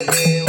Yeah.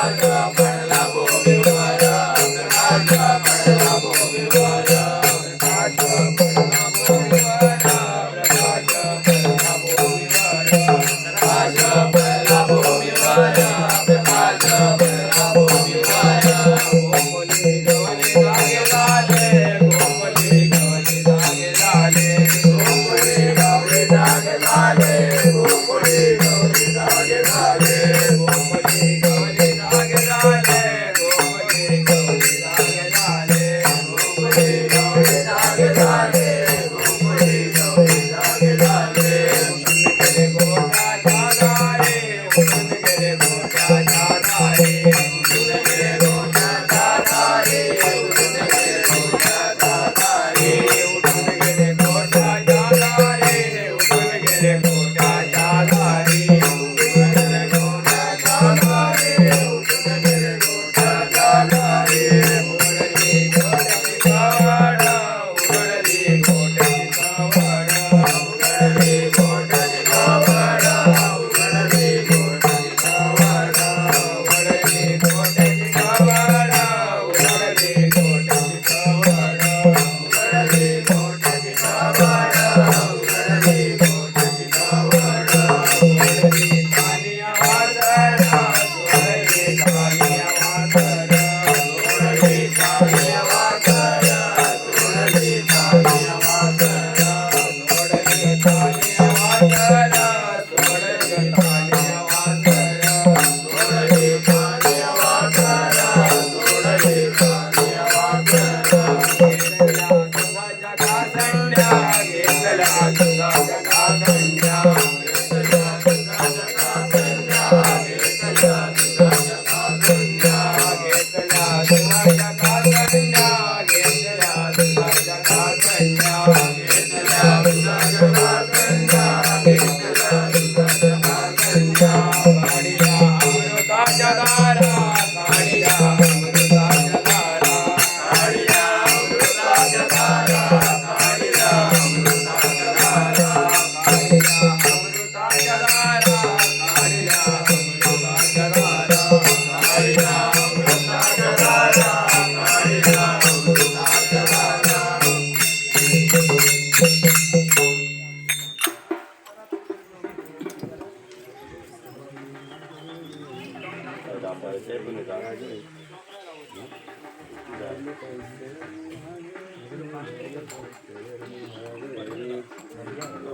Hallelujah.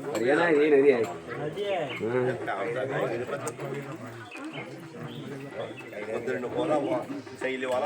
Haryana ये नदी है పొద్దున్న పోలా శైలి వాళ్ళ